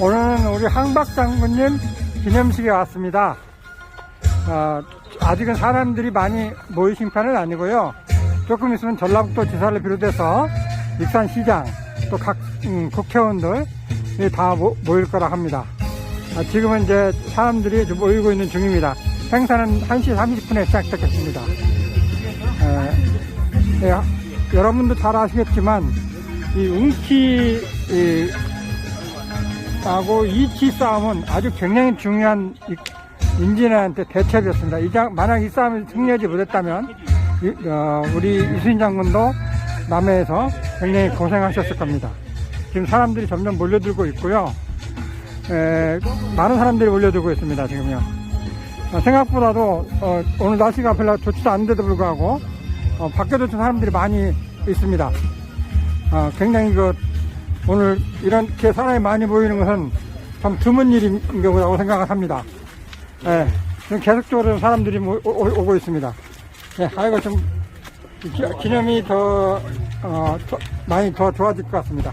우리 항박 장군님 기념식에 왔습니다. 어, 아직은 사람들이 많이 모이신 편은 아니고요. 조금 있으면 전라북도 지사를 비롯해서 익산시장 또각 음, 국회의원들 다 모, 모일 거라 합니다. 아, 지금은 이제 사람들이 좀 모이고 있는 중입니다. 행사는 1시 30분에 시작됐겠습니다. 에, 예, 여러분도 잘 아시겠지만 이 웅키 이, 하고 이치 싸움은 아주 굉장히 중요한 이- 인진한테 대첩이었습니다. 이 장, 만약 이 싸움을 승리하지 못했다면 이- 어, 우리 이순신 장군도 남해에서 굉장히 고생하셨을 겁니다. 지금 사람들이 점점 몰려들고 있고요. 에, 많은 사람들이 몰려들고 있습니다. 지금요. 어, 생각보다도 어, 오늘 날씨가 별로 좋지도 않은데도 불구하고 어, 밖에도 좀 사람들이 많이 있습니다. 어, 굉장히 그 오늘 이렇게 사람이 많이 모이는 것은 참 드문 일인 경우라고 생각을 합니다. 예, 지금 계속적으로 사람들이 모- 오, 오- 오 고 있습니다. 예, 아이고 좀 기, 기념이 더, 어, 더 많이 더 좋아질 것 같습니다.